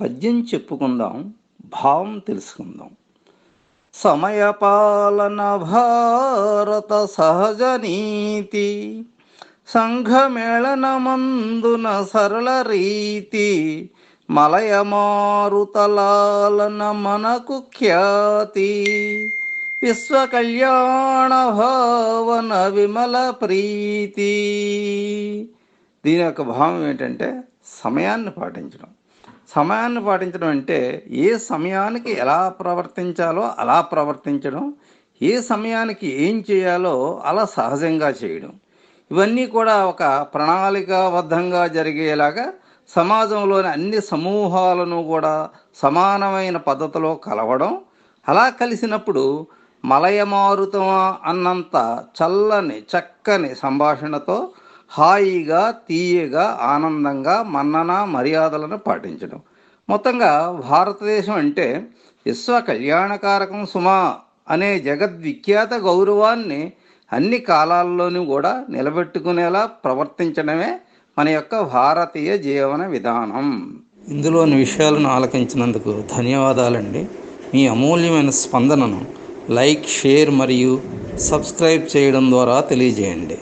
పద్యం చెప్పుకుందాం భావం తెలుసుకుందాం. సమయపాలన భారత సహజ నీతి సంఘమేళనమందున సరళ రీతి మలయమారుతలాలన మనకు ఖ్యాతి విశ్వ కళ్యాణ భావన విమల ప్రీతి. దీని యొక్క భావం ఏంటంటే సమయాన్ని పాటించడం. సమయాన్ని పాటించడం అంటే ఏ సమయానికి ఎలా ప్రవర్తించాలో అలా ప్రవర్తించడం ఏ సమయానికి ఏం చేయాలో అలా సహజంగా చేయడం. ఇవన్నీ కూడా ఒక ప్రణాళికాబద్ధంగా జరిగేలాగా సమాజంలోని అన్ని సమూహాలను కూడా సమానమైన పద్ధతిలో కలవడం అలా కలిసినప్పుడు మలయమారుతమా అన్నంత చల్లని చక్కని సంభాషణతో హాయిగా తీయగా ఆనందంగా మన్నన మర్యాదలను పాటించడం. మొత్తంగా భారతదేశం అంటే విశ్వ కళ్యాణకారకం సుమా అనే జగద్విఖ్యాత గౌరవాన్ని అన్ని కాలాల్లోనూ కూడా నిలబెట్టుకునేలా ప్రవర్తించడమే మన యొక్క భారతీయ జీవన విధానం. ఇందులోని విషయాలను ఆలకించినందుకు ధన్యవాదాలండి. మీ అమూల్యమైన స్పందనను లైక్ షేర్ మరియు సబ్స్క్రైబ్ చేయడం ద్వారా తెలియజేయండి.